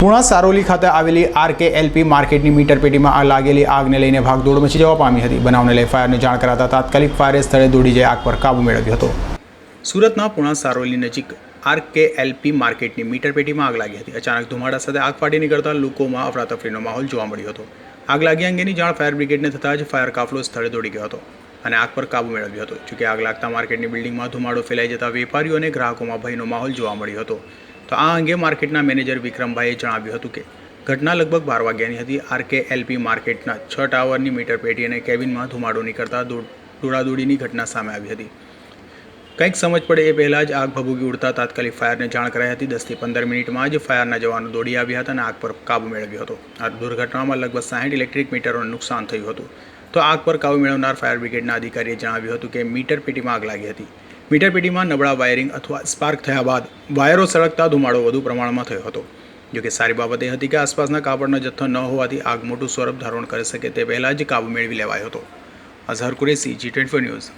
પુણા સારોલી ખાતે આવેલી R K LP માર્કેટની મીટર પેટીમાં લાગેલી આગને લઈને ભાગદોડ મચી જવા પામી હતી. બનાવને લઈ ફાયરને જાણ કરાતા તાત્કાલિક ફાયરે સ્થળે દોડી જઈ આગ પર કાબુ મેળવ્યો હતો. સુરતના પુણા સારોલી નજીક આર કે એલપી માર્કેટની મીટર પેટીમાં આગ લાગી હતી. અચાનક ધુમાડા સાથે આગ ફાટી નીકળતા લોકોમાં અફરાતફરીનો માહોલ જોવા મળ્યો હતો. આગ લાગી અંગેની જાણ ફાયર બ્રિગેડને થતાં જ ફાયર કાફલો સ્થળે દોડી ગયો હતો અને આગ પર કાબુ મેળવ્યો હતો. જોકે આગ લાગતા માર્કેટની બિલ્ડિંગમાં ધુમાડો ફેલાઈ જતા વેપારીઓ અને ગ્રાહકોમાં ભયનો માહોલ જોવા મળ્યો હતો. તો આ અંગે માર્કેટના મેનેજર વિક્રમભાઈએ જણાવ્યું હતું કે, ઘટના લગભગ બાર વાગ્યાની હતી. આર કે એલપી માર્કેટના છ ટાવરની મીટર પેટી અને કેબિનમાં ધુમાડો નીકળતા દોડ- દોડાદોડીની ઘટના સામે આવી હતી. કંઈક સમજ પડે એ પહેલાં જ આગ ભભૂકી ઉડતા તાત્કાલિક ફાયરને જાણ કરાઈ હતી. દસથી પંદર મિનિટમાં જ ફાયરના જવાનો દોડી આવ્યા હતા અને આગ પર કાબુ મેળવ્યો હતો. આ દુર્ઘટનામાં લગભગ સાહીઠ ઇલેક્ટ્રિક મીટરોને નુકસાન થયું હતું. તો આગ પર કાબુ મેળવનાર ફાયર બ્રિગેડના અધિકારીએ જણાવ્યું હતું કે, મીટર પેટીમાં આગ લાગી હતી. મીટર પેટીમાં નબળા વાયરિંગ અથવા સ્પાર્ક થયા બાદ વાયરો સળગતા ધુમાડો વધુ પ્રમાણમાં થયો હતો. જોકે સારી બાબત એ હતી કે આસપાસના કાપડનો જથ્થો ન હોવાથી આગ મોટું સ્વરૂપ ધારણ કરી શકે તે પહેલાં જ કાબુ મેળવી લેવાયો હતો. Azhar Qureshi G twenty news